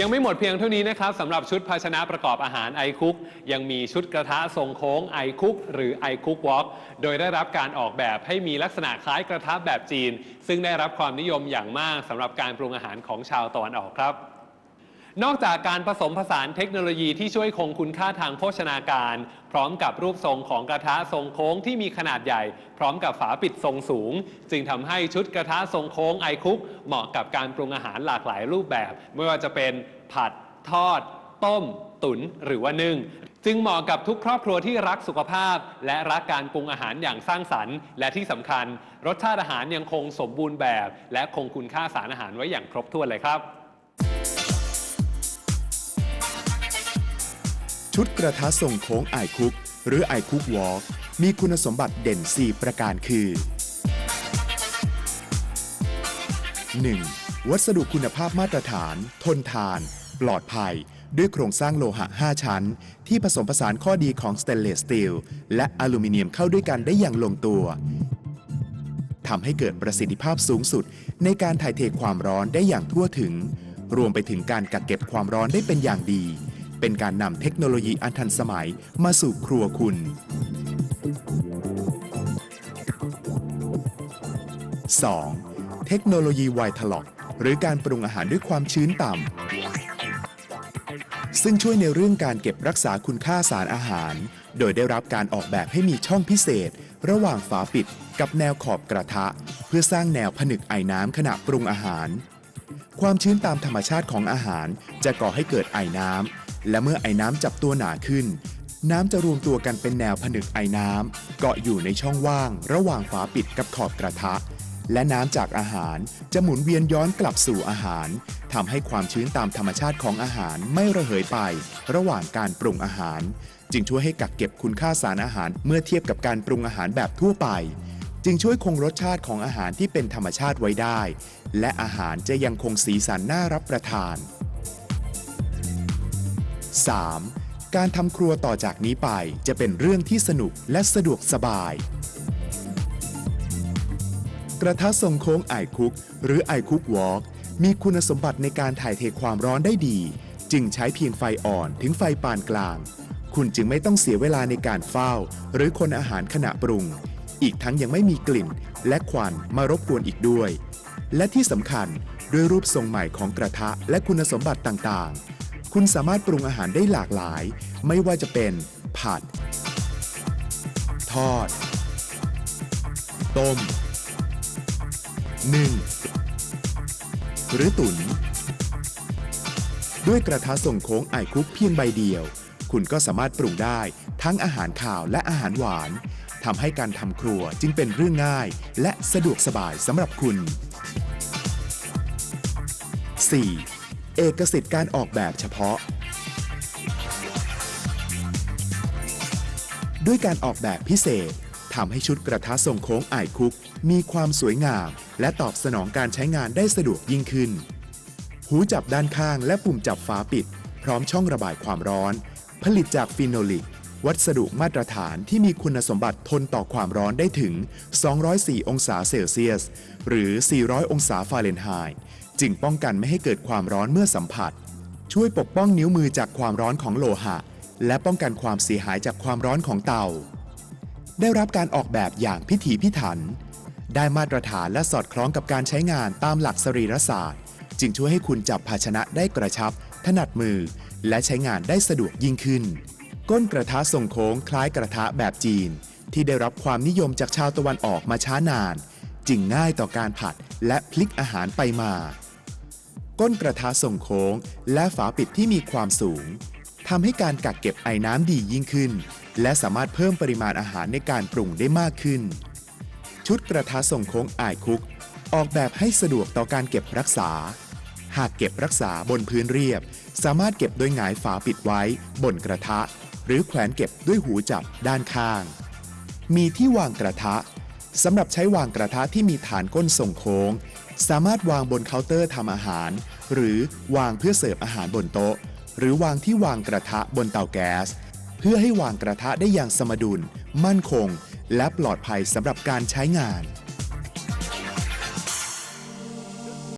ยังไม่หมดเพียงเท่านี้นะครับสำหรับชุดภาชนะประกอบอาหารไอคุกยังมีชุดกระทะทรงโค้งไอคุกหรือไอคุกวอล์กโดยได้รับการออกแบบให้มีลักษณะคล้ายกระทะแบบจีน ซึ่งได้รับความนิยมอย่างมากสำหรับการปรุงอาหารของชาวตะวันออกครับ นอกจากการผสมผสานเทคโนโลยีที่ช่วยคงคุณค่าทางโภชนาการ พร้อมกับรูปทรงของกระทะทรงโค้งที่มีขนาดใหญ่ พร้อมกับฝาปิดทรงสูง จึงทำให้ชุดกระทะทรงโค้งไอคุกเหมาะกับการปรุงอาหารหลากหลายรูปแบบ ไม่ว่าจะเป็นผัดทอด ต้ม ตุ๋นหรือว่านึ่งจึงเหมาะกับทุกครอบครัวที่รักสุขภาพ และรักการปรุงอาหารอย่างสร้างสรรค์ และที่สำคัญ รสชาติอาหารยังคงสมบูรณ์แบบ และคงคุณค่าสารอาหารไว้อย่างครบถ้วนเลยครับ ชุดกระทะทรงโค้งไอคุก หรือไอคุกวอล์กมีคุณสมบัติเด่น 4 ประการคือ 1. วัสดุคุณภาพมาตรฐาน ทนทาน ปลอดภัย ด้วยโครงสร้างโลหะ 5 ชั้น ที่ผสมผสานข้อดีของสเตนเลสสตีลและอลูมิเนียมเข้าด้วยกันได้อย่างลงตัวทำให้เกิดประสิทธิภาพสูงสุด ในการถ่ายเทความร้อนได้อย่างทั่วถึง รวมไปถึงการกักเก็บความร้อนได้เป็นอย่างดี เป็นการนำเทคโนโลยีอันทันสมัยมาสู่ครัวคุณ 2. เทคโนโลยีไวทลอกหรือการปรุงอาหารด้วยความชื้นต่ำ ซึ่งช่วยในเรื่องการเก็บรักษาคุณค่าสารอาหาร โดยได้รับการออกแบบให้มีช่องพิเศษ ระหว่างฝาปิดกับแนวขอบกระทะ เพื่อสร้างแนวผนึกไอ้น้ำขณะปรุงอาหาร ความชื้นตามธรรมชาติของอาหารจะก่อให้เกิดไอ้น้ำ และเมื่อไอ้น้ำจับตัวหนาขึ้น น้ำจะรวมตัวกันเป็นแนวผนึกไอ้น้ำเกาะอยู่ในช่องว่าง ระหว่างฝาปิดกับขอบกระทะ และน้ำจากอาหารจะหมุนเวียนย้อนกลับสู่อาหารทำให้ความชื้นตามธรรมชาติของอาหารไม่ระเหยไป ระหว่างการปรุงอาหาร จึงช่วยให้กักเก็บคุณค่าสารอาหารเมื่อเทียบกับการปรุงอาหารแบบทั่วไป จึงช่วยคงรสชาติของอาหารที่เป็นธรรมชาติไว้ได้ และอาหารจะยังคงสีสันน่ารับประทาน 3. การทำครัวต่อจากนี้ไปจะเป็นเรื่องที่สนุกและสะดวกสบาย กระทะทรงโค้งไอคุกหรือไอคุกวอล์กมีคุณสมบัติในการถ่ายเทความร้อนได้ดี จึงใช้เพียงไฟอ่อนถึงไฟปานกลาง คุณจึงไม่ต้องเสียเวลาในการเฝ้า หรือคนอาหารขณะปรุง อีกทั้งยังไม่มีกลิ่น และควันมารบกวนอีกด้วย และที่สำคัญด้วยรูปทรงใหม่ของกระทะและคุณสมบัติต่างๆ คุณสามารถปรุงอาหารได้หลากหลาย ไม่ว่าจะเป็น ผัด ทอด ต้มนึ่งหรือตุนด้วยกระทะส่งโค้งไอคุกเพียงใบเดียว คุณก็สามารถปรุงได้ทั้งอาหารข่าวและอาหารหวานทำให้การทำครัวจึงเป็นเรื่องง่าย และสะดวกสบายสำหรับคุณ 4. เอกสิทธิ์การออกแบบเฉพาะ ด้วยการออกแบบพิเศษทำให้ชุดกระทะทรงโค้งไอายคุก มีความสวยงาม และตอบสนองการใช้งานได้สะดวกยิ่งขึ้น หูจับด้านข้างและปุ่มจับฝาปิด พร้อมช่องระบายความร้อน ผลิตจากฟิโนลิก วัสดุมาตรฐานที่มีคุณสมบัติทนต่อความร้อนได้ถึง 204 องศาเซลเซียส หรือ 400 องศาฟาเรนไฮต์ จึงป้องกันไม่ให้เกิดความร้อนเมื่อสัมผัส ช่วยปกป้องนิ้วมือจากความร้อนของโลหะ และป้องกันความเสียหายจากความร้อนของเตา ได้รับการออกแบบอย่างพิถีพิถัน ได้มาตรฐานและสอดคล้องกับการใช้งานตามหลักสรีรศาสตร์ จึงช่วยให้คุณจับภาชนะได้กระชับ ถนัดมือ และใช้งานได้สะดวกยิ่งขึ้น ก้นกระทะทรงโค้งคล้ายกระทะแบบจีน ที่ได้รับความนิยมจากชาวตะวันออกมาช้านาน จึงง่ายต่อการผัดและพลิกอาหารไปมา ก้นกระทะทรงโค้ง และฝาปิดที่มีความสูงทำให้การกักเก็บไอ้น้ำดียิ่งขึ้น และสามารถเพิ่มปริมาณอาหารในการปรุงได้มากขึ้น ชุดกระทะทรงโค้งอายคุก ออกแบบให้สะดวกต่อการเก็บรักษา หากเก็บรักษาบนพื้นเรียบ สามารถเก็บโดยหงายฝาปิดไว้ บนกระทะ หรือแขวนเก็บด้วยหูจับด้านข้าง มีที่วางกระทะ สำหรับใช้วางกระทะที่มีฐานก้นทรงโค้ง สามารถวางบนเคาน์เตอร์ทำอาหาร หรือวางเพื่อเสิร์ฟอาหารบนโต๊ะ หรือวางที่วางกระทะบนเตาแก๊ส เพื่อให้วางกระทะได้อย่างสมดุล มั่นคง และปลอดภัยสำหรับการใช้งาน